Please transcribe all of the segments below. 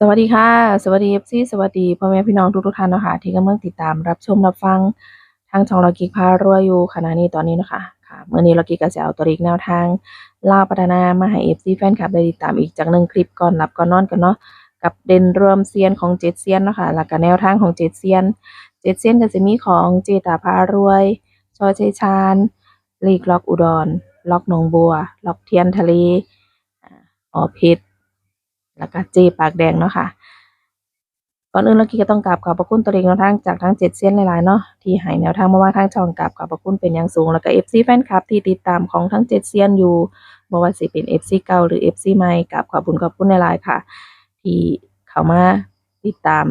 สวัสดีค่ะ สวัสดีเอฟซีสวัสดีพ่อแม่พี่น้องทุกทุกท่านนะคะที่กำลังติดตามรับชมรับฟังทางช่องเรากิกพารวยอยู่ขณะนี้ตอนนี้นะคะค่ะเมื่อนี้เรากิกก็จะเอาตัวเลขแนวทางลาพัฒนามาให้เอฟซีแฟนคลับได้ติดตามอีกจากหนึ่งคลิปก่อนหลับก่อนนอนกันเนาะกับเด่นรวมเซียนของเจ็ดเซียนนะคะแล้วก็แนวทางของเจ็ดเซียนเจ็ดเซียนก็จะมีของเจตาพารวยชอชัยชาญลีกล็อกอุดร ล็อกหนองบัว ล็อกเทียนทะเลอ่าออเพชร แล้วก็เจปากแดงเนาะค่ะก่อนอื่นเรากี้ก็ต้องกราบขอบพระคุณตัวเองแนวทางจากทั้งเจ็ดเส้นหลายๆเนาะที่ให้แนวทางมาว่าทางช่องกราบขอบพระคุณเป็นอย่างสูง แล้วก็ FC แฟนคลับที่ติดตามของทั้งเจ็ดเซียนอยู่บ่ว่าสิเป็น FC เก่าหรือ FC ใหม่กราบขอบคุณขอบคุณหลายๆค่ะ ที่เข้ามาติดตาม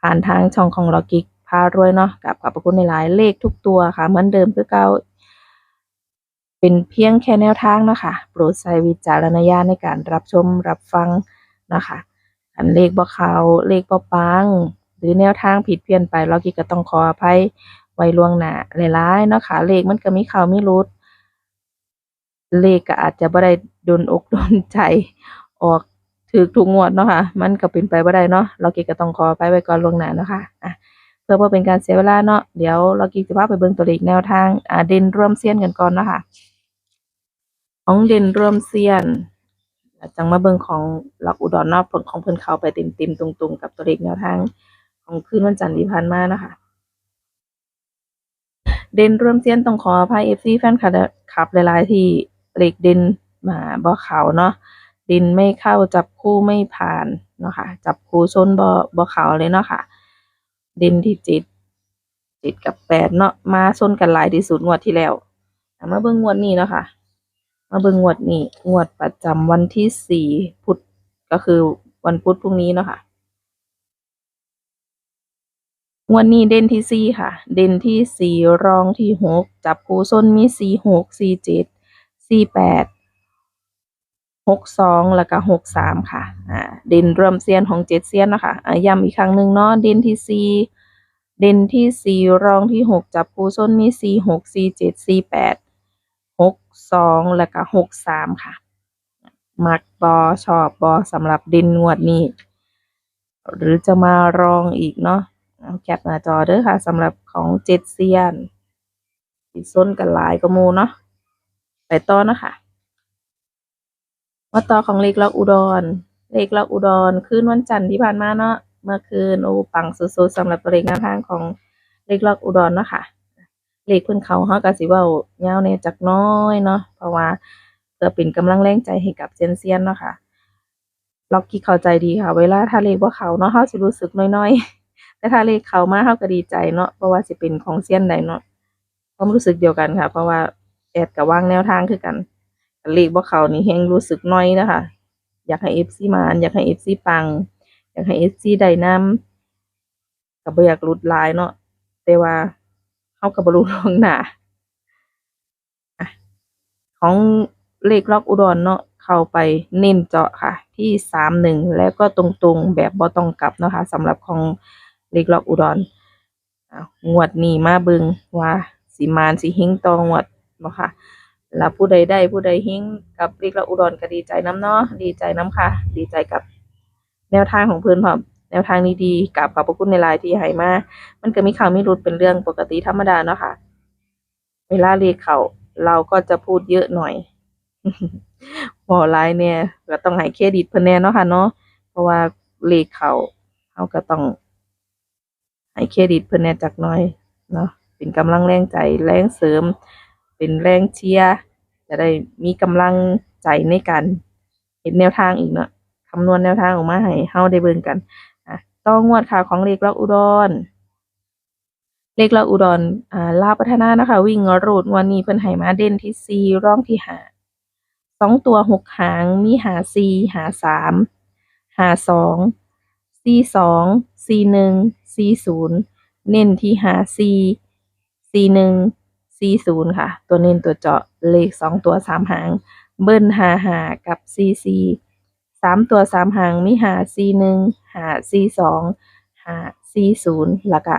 ผ่านทางช่องของเรากิกพารวยเนาะกราบขอบพระคุณหลายๆเลขทุกตัวค่ะเหมือนเดิมคือเก่าเป็นเพียงแค่แนวทางเนาะคะโปรดใช้วิจารณญาณในการรับชมรับฟัง นะคะอันเลขบ่เขาเลขบ่ปัง หรือแนวทางผิดเพี้ยนไปเรากิก็ต้องขออภัยไว้ล่วงหน้าหลายๆเนาะค่ะเลขมันก็มีเขามีหลุดเลขก็อาจจะบ่ได้ดนอกดนใจออกถูกทุกงวดเนาะค่ะ มันก็เป็นไปบ่ได้เนาะเรากิก็ต้องขออภัยไว้ก่อนล่วงหน้าเนาะค่ะอะเพื่อบ่เป็นการเสียเวลาเนาะเดี๋ยวเรากิจะพาไปเบิ่งตัวเลขแนวทางอ่าเด่นร่วมเซียนกันก่อนเนาะค่ะของเด่นร่วมเซียน จังมาเบิงของหลักอุดรนาะผลของเพิ่นเขาไปเต็มๆตรงๆ กับตัวเลขแนวทางของคืนวันจันทร์ที่ผ่านมานะคะเด่นร่วมเซียนต้องขออภัย FC แฟนคลับขับหลายๆ ที่เลขเด่นมาบ่เขาเนาะเด่นไม่เข้าจับคู่ไม่ผ่านเนาะค่ะจับคู่ชนบ่บ่เขาเลยเนาะค่ะเด่นที่จ็ดเจ็ดกับแปดเนาะมาชนกันหลายที่สุดงวดที่แล้วมาเบิ่งงวดนี้เนาะค่ะ มาเบิ่งงวดนี้งวดประจำวันที่สี่พุธก็คือวันพุธพรุ่งนี้เนาะค่ะงวดนี้เด่นที่สี่ค่ะ เด่นที่สี่รองที่หกจับคู่ส้นมีสี่หกสี่เจ็ดสี่แปดหกสองแล้วก็หกสามค่ะอ่าเด่นเรวมเซียนของเจ็ดเซียนเนาะคะอ่าย้ำอีกครั้งหนึ่งเนาะเด่นที่สี่เด่นที่สี่รองที่หกจับคู่ส้นมีสี่หกสี่เจ็ดสี่แปด สองแล้วก็หกสามค่ะ มักบอชอบบอสำหรับด่นงวดนี้ หรือจะมารองอีกเนาะแคปหน้าจอเด้อค่ะสำหรับของเจ็ดเซียนที่ส้นกันหลายก็มูเนาะไปต่อเนาะคะมาต่อของเลขล็อกอุดร เลขล็อกอุดรคืนวันจันทร์ที่ผ่านมาเนาะเมื่อคืนโอ้ปังสุดๆสำหรับตัวเลขแนวทางของเลขล็อกอุดรเนาะค่ะ เลขเพิ่นเขาเฮาก็สิเว้ายาวแน่จักน้อยเนาะเพราะว่าเพื่อเป็นกำลังแรงใจให้กับเซียนเซียนเนาะค่ะล็อกกี้เข้าใจดีค่ะ เวลาถ้าเลขบ่าเขาเนาะเฮาสิรู้สึกน้อยๆแต่ถ้าเลขเขามาเฮาก็ดีใจเนาะเพราะว่าสิเป็นของเซียนใดเนาะความรู้สึกเดียวกันค่ะ เพราะว่าแอดก็วางแนวทางคือกันแต่เลขบ่เขานี่แฮงรู้สึกน้อยนะคะอยากให้ FC มานอยากให้ FC ปัง อยากให้ FC ได้นำก็บ่อยากหลุดลายเนาะแต่ว่า เฮาก็บ่รู้ล่วงหน้าของเลขล็อกอุดรเนาะเข้าไปเน้นเจาะค่ะ ที่สามหนึ่งแล้วก็ตรงๆแบบบ่ต้องกลับนะคะสำหรับของเลขล็อกอุดรงวดนี้มาเบิงว่าสิมานสิเฮงตองวดบ่ค่ะแล้วผู้ใดได้ผู้ใดเฮงกับเลขล็อกอุดรก็ดีใจนํเนาะดีใจนํค่ะ ดีใจกับแนวทางของเพิ่อนพร้อม แนวทางดีๆกับขอบพระคุณในหลายที่ให้มามันก็มีข่าวมีหลุดเป็นเรื่องปกติธรรมดาเนาะค่ะ เวลาเลขเขาเราก็จะพูดเยอะหน่อยเว้าหลายแหน่ก็ต้องให้เครดิตเพิ่นแน่เนาะค่ะเนาะเพราะว่าเลขเขาเราก็ต้องให้เครดิตเพิ่นแน่จักหน่อยเนาะเป็นกำลังแรงใจแรงเสริม เป็นแรงเชียร์จะได้มีกำลังใจในการเฮ็ดแนวทางอีกเนาะคำนวณแนวทางออกมาให้เฮาได้เบิ่งกัน ต่องงวดค่ะของเลขล็อกอุดร เลขล็อกอุดรอ่าลาวพัฒนานะคะ วิ่งรูดวดนี้เพิ่นให้มาเด่นที่สี่รองที่หาสองตัวหกหางมีหาสี่หาสามหาสองสี่สองสี่หนึ่งสี่ศูนย์เน้นที่หาสี่สี่หนึ่งสี่ศูนย์ค่ะ ตัวเน้นตัวเจาะเลขสองตัวสามหาง เบิ้ลหาหากับสี่สี่ สามตัวสามหางมีหาสี่หนึ่งหาสี่สองหาสี่ศูนย์แล้วก็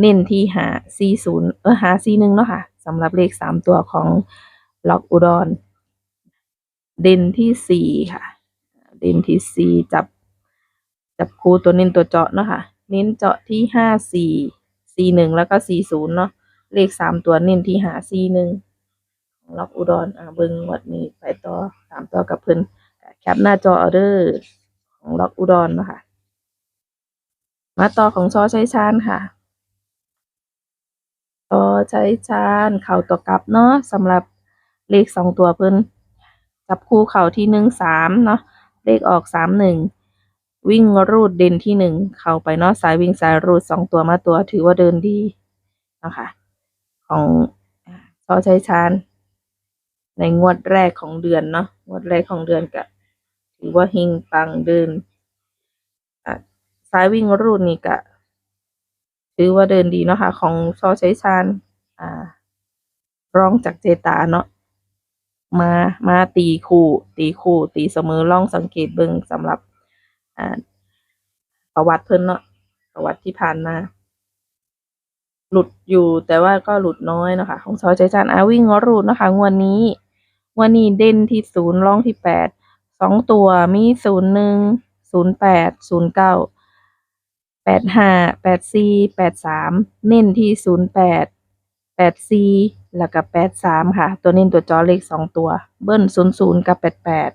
เน้นที่หาสี่ศูนย์เออหาสี่หนึ่งเนาะค่ะสำหรับเลขสามตัวของล็อกอุดร เด่นที่สี่ค่ะ เด่นที่สี่จับ จับคู่ตัวเน้นตัวเจาะเนาะค่ะ เน้นเจาะที่ห้าสี่สี่หนึ่งแล้วก็สี่ศูนย์เนาะเลขสามตัวเน้นที่หาสี่หนึ่งล็อกอุดรอ่าเบิงวัดนี้ไปต่อตามต่อกับเพิ่น ก็แคปหน้าจอเอเดอร์ของล็อกอุดรเนะคะ มาต่อของชอใช้ชานค่ะก็ใช้ชานเข่าตัวกลับเนาะสำหรับเลขสองตัวเพิ่นจับคู่เข่าที่หนึ่งสามเนาะเลขออกสามหนึ่งวิ่งรูดเด่นที่หนึ่งเข้าไปเนาะสายวิ่งสายรูดสองตัวมาตัวถือว่าเดินดีนะคะของอ่าชอใช้ชานในงวดแรกของเดือนเนาะงวดแรกของเดือนก็ ถือว่าเฮงปังเดินสายวิ่งรูดนี่ก็ถือว่าเดินดีเนาะค่ะ ของซอใช้ชาญอ่ารองจากเจตาเนาะมามาตีคู่ ตีคู่ ตีเสมอลองสังเกตเบิ่งสำหรับอ่าประวัติเพิ่นเนาะประวัติที่ผ่านมา หลุดอยู่แต่ว่าก็หลุดน้อยเนาะคะของซอใช้ชาญอาวิ่งรูดเนาะคะงวดนนี้งวดนนี้เด่นที่ศูนย์รองที่แปด สองตัวมีศูนย์หนึ่งศูนย์แปดศูนย์เก้าแปดห้าแปดสี่แปดสามเน้นที่ศูนย์แปดแปดสี่แล้วก็แปดสามค่ะ ตัวเน้นตัวจอเลขสองตัว เบิ้ลศูนย์ศูนย์กับแปดแปด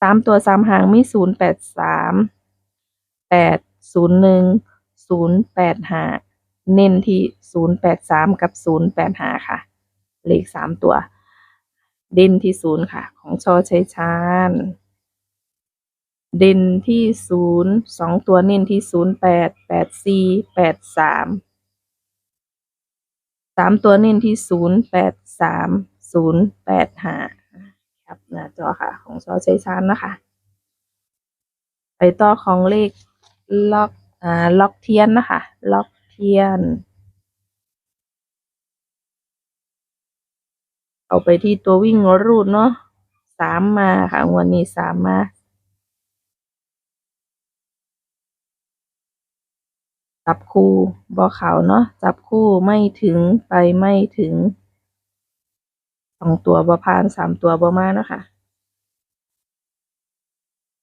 สามตัวสามหางมีศูนย์แปดสามแปดศูนย์หนึ่งศูนย์แปดห้าเน้นที่ศูนย์แปดสามกับศูนย์แปดห้าค่ะ เลขสามตัว เด่นที่ศูนย์ค่ะ ของชอชัยชาญเด่นที่ศูนย์สองตัวเน้นที่ศูนย์แปดแปดสี่แปดสามสามตัวเน้นที่ศูนย์แปดสามศูนย์แปดห้าครับหน้าจอค่ะ ของซอใช้ชานนะคะ ไปต่อของเลขล็อกอ่าล็อกเทียนนะคะ ล็อกเทียน เอาไปที่ตัววิ่งรูดเนาะสามมาค่ะวันนี้สามมาจับคู่บอเขาเนาะจับคู่ไม่ถึงไปไม่ถึงสองตัวบอพานสามตัวบอมาเนาะค่ะ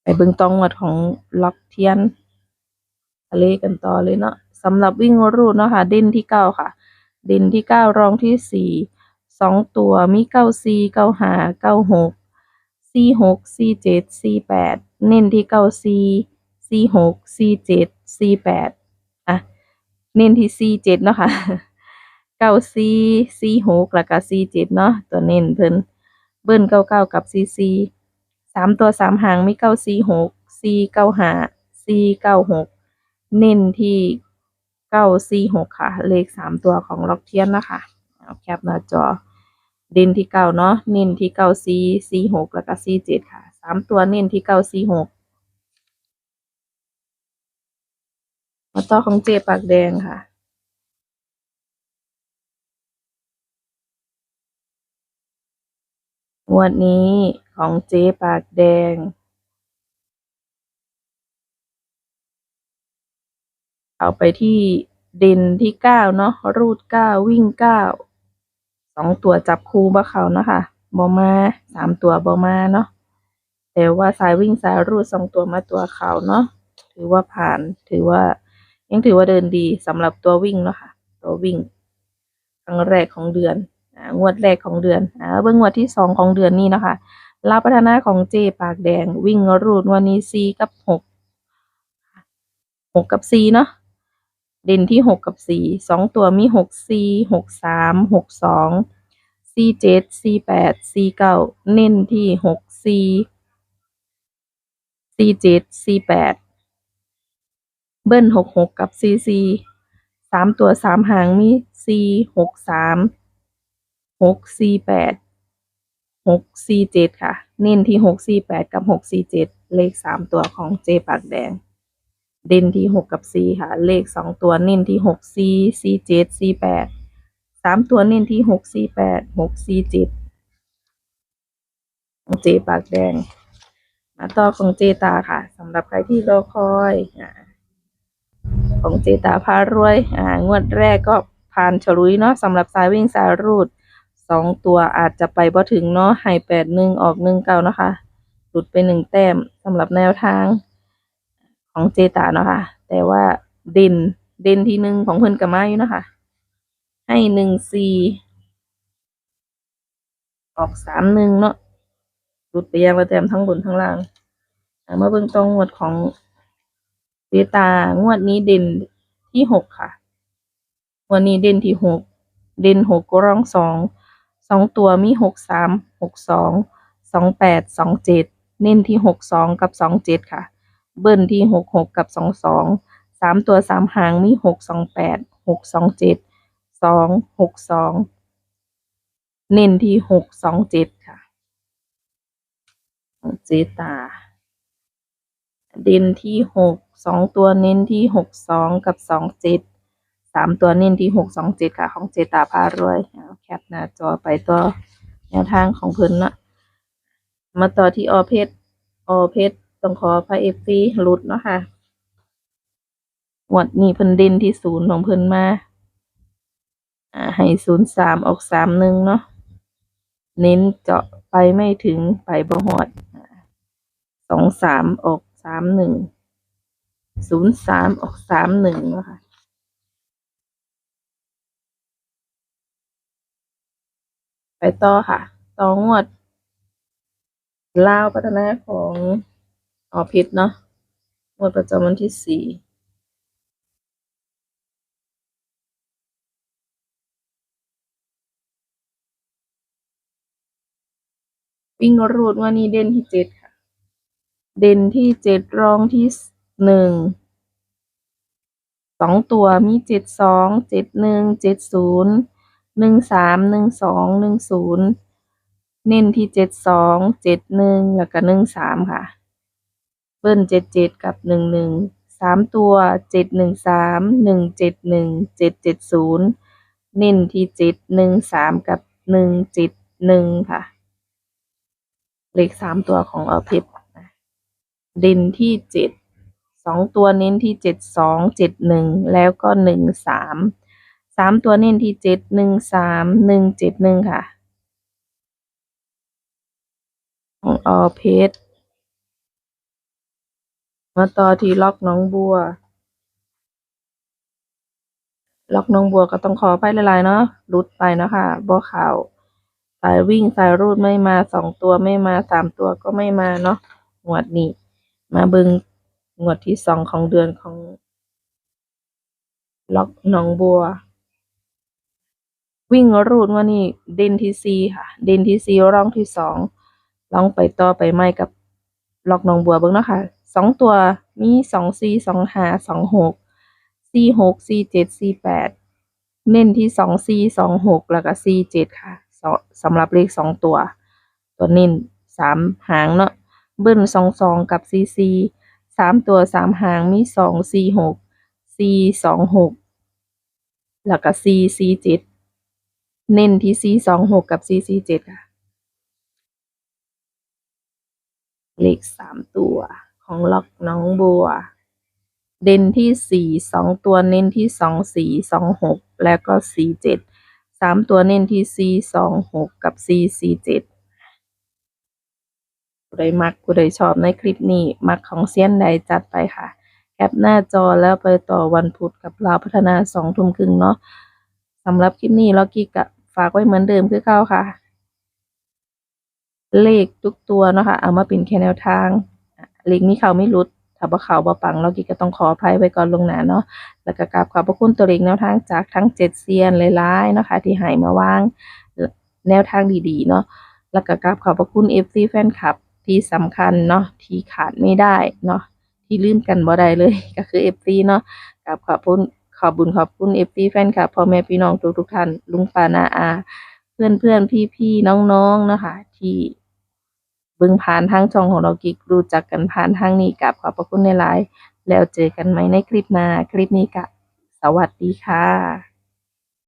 ไปเบิ่งตองวัดของล็อกเทียนทะเลกันต่อเลยเนาะสำหรับวิ่งรูดเนาะค่ะ เด่นที่เก้าค่ะ เด่นที่เก้ารองที่สี่ สองตัวมีเก้าสี่เก้าห้าเก้าหกสี่หกสี่เจ็ดสี่แปดเน้นที่เก้าสี่สี่หกสี่เจ็ดสี่แปดอะเน้นที่สี่เจ็ดเนาะค่ะเก้าสี่สี่หกแล้วก็สี่เจ็ดเนาะตัวเน้นเพิ่นเบิ้ลเก้าเก้ากับสี่สี่สามตัวสามหางมีเก้าสี่หกสี่เก้าห้าสี่เก้าหกเน้นที่เก้าสี่หกค่ะ เลขสามตัวของล็อกเทียนนะคะ เอาแคปหน้าจอ เด่นที่เก้าเนาะเน้นที่เก้าสี่สี่หกแล้วก็สี่เจ็ดค่ะสามตัวเน้นที่เก้าสี่หกมาต่อของเจปากแดงค่ะงวดนี้ของเจปากแดงเอาไปที่เด่นที่เก้าเนาะรูดเก้าวิ่งเก้า องตัวจับคู่บ่เขาเนาะค่ะบ่มาสามตัวบ่มาเนาะแต่ว่าสายวิ่งสายรูดสองตัวมาตัวเขาเนาะถือว่าผ่านถือว่า ยังถือว่าเดินดีสำหรับตัววิ่งเนาะค่ะ ตัววิ่งครั้งแรกของเดือนงวดแรกของเดือนอ่าเบิ่งงวดที่สองของเดือนนี้เนาะค่ะลาพัฒนาของเจปากแดงวิ่งรูดวันนี้สี่กับหกหกกับสี่เนาะ เด่นที่หกกับสี่สองตัวมีหกสี่หกสามหกสองสี่เจ็ดสี่แปดสี่เก้าเน้นที่หกสี่สี่เจ็ดสี่แปดเบิ้ลหกหกกับซีซีสามตัวสามหางมีสี่หกสามหกสี่แปดหกสี่เจ็ดค่ะ เน้นที่หกสี่แปดกับหกสี่เจ็ดเลขสามตัวของเจปากแดง เด่นที่หกกับสี่ค่ะ เลขสองตัวเน้นที่หกสี่สี่เจ็ดสี่แปดสามตัวเน้นที่หกสี่แปดหกสี่เจ็ดของเจปากแดง มาต่อของเจตาค่ะสำหรับใครที่รอคอยอของเจตาพารวยอ่างวดแรกก็ผ่านฉลุยเนาะสำหรับสายวิ่งสายรูดสองตัวอาจจะไปบ่ถึงเนาะให้แปดหนึ่งออกหนึ่งเก้านะคะ หลุดไปหนึ่งแต้มสำหรับแนวทาง ของเจตาเนาะค่ะ แต่ว่าเด่นเด่นที่หนึ่งของเพิ่อนกับมาอยู่เนาะคะ ให้หนึ่งสี่ออกสามหนึ่งเนาะหลุดไปยังระแตมทั้งบนทั้งล่างอ่ามาเบิ่งตรงงวดของเจตางวดนี้เด่นที่หกค่ะวันนี้เด่นที่หกเด่นหกก็ร่องสองสองตัวมีหกสามหกสองสองแปดสองเจ็ดเน้นที่หกสองกับสองเจ็ดค่ะ เบิ้ลที่หกหกกับสองสองสามตัวสามหางมีหกสองแปดหกสองเจ็ดสองหกสองเน้นที่หกสองเจ็ดค่ะของเจตา เด่นที่หกสองตัวเน้นที่หกสองกับสองเจ็ดสามตัวเน้นที่หกสองเจ็ดค่ะ ของเจตาพารวยแคปหน้าจอไปต่อแนวทางของเพิ่นนะมาต่อที่ออเพชรออเพชร ต้องขอพระเอฟซีหลุดเนาะค่ะงวดนี้เพิ่นเด่นที่ศูนย์ของเพิ่นมา อ่า ให้ศูนย์สามออกสามหนึ่งเนาะ เน้นเจาะไปไม่ถึงไปบ่ฮอดสองสามออกสามหนึ่ง ศูนย์สามออกสามหนึ่งเนาะค่ะไปต่อค่ะ ต่องวดลาวพัฒนาของ ออพิษเนาะงวดประจำวันที่สี่วิ่งรูดวันนี้เด่นที่เจ็ดค่ะ เด่นที่เจ็ดรองที่หนึ่งสองตัวมีเจ็ดสองเจ็ดหนึ่งเจ็ดศูนย์หนึ่งสามหนึ่งสองหนึ่งศูนย์เน้นที่เจ็ดสองเจ็ดหนึ่งแล้วก็หนึ่งสามค่ะ เบิ้ลเจ็ดเจ็ดกับหนึ่งหนึ่งสามตัวเจ็ดหนึ่งสามหนึ่งเจ็ดหนึ่งเจ็ดเจ็ดศูนย์เน้นที่เจ็ดหนึ่งสามกับหนึ่งเจ็ดหนึ่งค่ะ เลขสามตัวของออพิษเด่นที่เจ็ดสองตัวเน้นที่เจ็ดสองเจ็ดหนึ่งแล้วก็หนึ่งสามสามตัวเน้นที่เจ็ดหนึ่งสามหนึ่งเจ็ดหนึ่งค่ะ ของออเพชร มาต่อที่ล็อกน้องบัว ล็อกน้องบัวก็ต้องขอไปหลายๆเนาะรุดไปเนาะค่ะบ่เข่าวสายวิ่งสายรูดไม่มาสองตัวไม่มาสามตัวก็ไม่มาเนาะงวดนี้ มาเบิงงวดที่สองของเดือนของ ล็อกน้องบัว วิ่งรูดว่านี่เดนที่สี่ค่ะ เดนที่สี่ร่องที่สองลองไปต่อไปไม่กับล็อกน้องบัวเบิ่งเนาะค่ะ สองตัวมีสองสี่สองห้าสองหกสี่หกสี่เจ็ดสี่แปดเน้นที่สองสี่สองหกแล้วก็สี่เจ็ดค่ะสสำหรับเลขสองตัว ตัวเน้นสามหางเนาะเบิ้ลสองสองกับสี่สี่สามตัวสามหางมีสองสี่หกสี่สองหกแล้วก็สี่สี่เจ็ดเน้นที่สี่สองหกกับสี่สี่เจ็ดค่ะ เลขสามตัว ของล็อกน้องบัว เด่นที่สี่สองตัวเน้นที่สองสี่สองหกแล้วก็สี่เจ็ดสามตัวเน้นที่สี่สองหกกับสี่สี่เจ็ดผู้ใดมักผู้ใดชอบในคลิปนี้ มักของเซียนใดจัดไปค่ะ แคปหน้าจอแล้วไปต่อวันพุธกับลาพัฒนาสองทุ่มครึ่งเนาะสำหรับคลิปนี้ล็อกกี้กะฝากไว้เหมือนเดิมคือเก่าค่ะ เลขทุกตัวเนาะค่ะเอามาเป็นแค่แนวทาง เลขมีเขาไม่รุดถ้าบ่เขาบ่ปังเรากิก็ต้องขออภัยไว้ก่อนลงหนาเนาะแล้วก็กราบขอบพระคุณตัวเลขแนวทางจากทั้งเจ็ดเซียนหลายๆเนาะค่ะที่ให้มาว่างแนวทางดีๆเนาะแล้วก็กราบขอบพระคุณ FC แฟนคลับที่สำคัญเนาะที่ขาดไม่ได้เนาะที่ลืมกันบ่ได้เลยก็คือ FC เนาะกราบขอบคุณขอบบุญขอบคุณ FC แฟนคลับพ่อแม่พี่น้องทุกๆท่านลุงปานาอา เพื่อนเพื่อนพี่พี่ๆน้องๆเนาะค่ะที่ เบิ่งผ่านทางช่องของเรากิกรู้จักกันผ่านทางนี้กับขอบพระคุณในไลน์แล้วเจอกันไหมในคลิปหน้า คลิปนี้กะ สวัสดีค่ะ